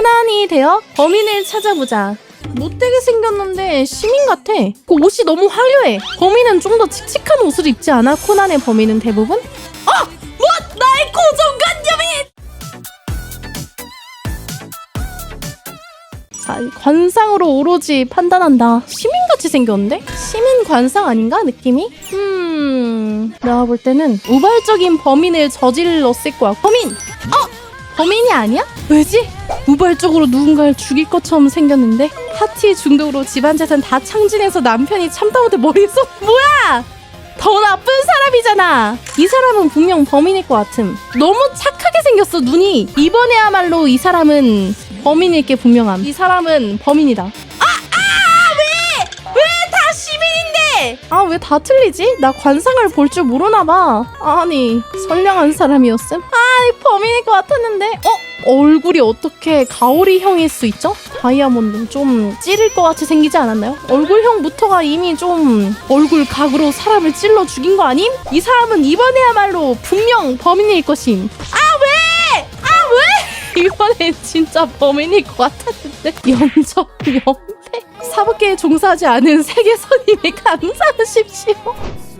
코난이 되어 범인을 찾아보자. 못되게 생겼는데 시민 같아. 그 옷이 너무 화려해. 범인은 좀 더 칙칙한 옷을 입지 않아? 코난의 범인은 대부분? 아! 뭐! 나의 고정관념이! 자, 관상으로 오로지 판단한다. 시민같이 생겼는데? 시민 관상 아닌가? 느낌이? 음... 내가 볼 때는 우발적인 범인을 저질렀을 거야. 범인! 어! 범인이 아니야? 왜지? 우발적으로 누군가를 죽일 것처럼 생겼는데 파티 중독으로 집안 재산 다 창진해서 남편이 참다 못해 머리에서 뭐야? 더 나쁜 사람이잖아. 이 사람은 분명 범인일 것 같음. 너무 착하게 생겼어 눈이. 이번에야말로 이 사람은 범인일 게 분명함. 이 사람은 범인이다. 아, 아, 왜? 왜다 시민인데? 아, 왜다 틀리지? 나 관상을 볼 줄 모르나 봐. 아니, 선량한 사람이었음? 아니, 범인일 것 같았는데. 어? 얼굴이 어떻게 가오리형일 수 있죠? 다이아몬드 좀 찌를 것 같이 생기지 않았나요? 얼굴형부터가 이미 좀 얼굴 각으로 사람을 찔러 죽인 거 아님? 이 사람은 이번에야말로 분명 범인일 것임. 아 왜? 아 왜? 이번엔 진짜 범인일 것 같았는데 영대 사법계에 종사하지 않은 세계선임에 감사하십시오.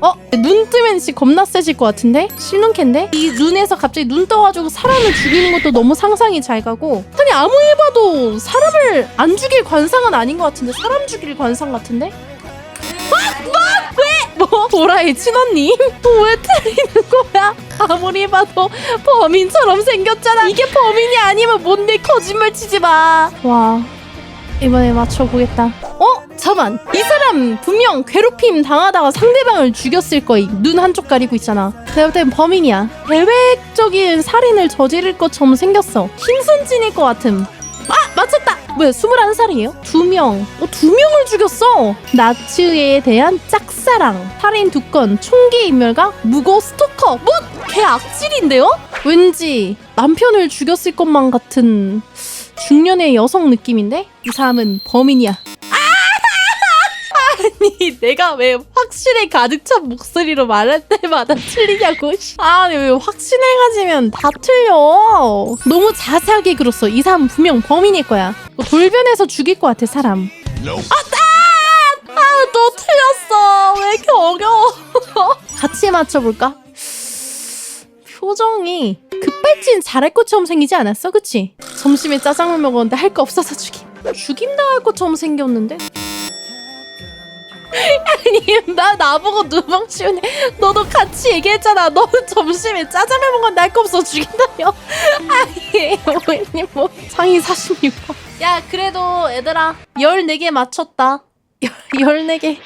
어? 눈 뜨면 진짜 겁나 세질 것 같은데? 실눈캔데? 이 눈에서 갑자기 눈 떠가지고 사람을 죽이는 것도 너무 상상이 잘 가고 아니 아무리 봐도 사람을 안 죽일 관상은 아닌 것 같은데 사람 죽일 관상 같은데? 아! 뭐? 왜? 뭐? 보라의 친언님? 왜 틀리는 거야? 아무리 봐도 범인처럼 생겼잖아 이게 범인이 아니면 뭔데 거짓말 치지 마와 이번에 맞춰보겠다. 어? 잠만. 이 사람 분명 괴롭힘 당하다가 상대방을 죽였을 거임. 눈 한쪽 가리고 있잖아. 내가 볼 땐 범인이야. 계획적인 살인을 저지를 것처럼 생겼어. 힘순진일 것 같음. 아! 맞췄다! 뭐야, 21살이에요? 두 명. 어, 두 명을 죽였어! 나츠에 대한 짝사랑, 살인 두 건, 총기 인멸과 무고 스토커. 뭐? 개 악질인데요? 왠지 남편을 죽였을 것만 같은 중년의 여성 느낌인데 이 사람은 범인이야. 아니 내가 왜 확신에 가득 찬 목소리로 말할 때마다 틀리냐고. 씨. 아니 왜 확신에 가지면 다 틀려. 너무 자세하게 그렸어. 이 사람 은 분명 범인일 거야. 돌변해서 죽일 것 같아 사람. 아, 또 틀렸어. 왜 이렇게 어려워? 같이 맞춰볼까? 표정이 급발진 잘할 것처럼 생기지 않았어? 그치? 점심에 짜장면 먹었는데 할 거 없어서 죽임. 죽임 당할 것처럼 생겼는데? 아니 나 나보고 누방 치우네 너도 같이 얘기했잖아 너는 점심에 짜장면 먹었는데 할 거 없어 죽인다며 아니 오해님 뭐 상위 46번 야 그래도 얘들아 14개 맞췄다 14개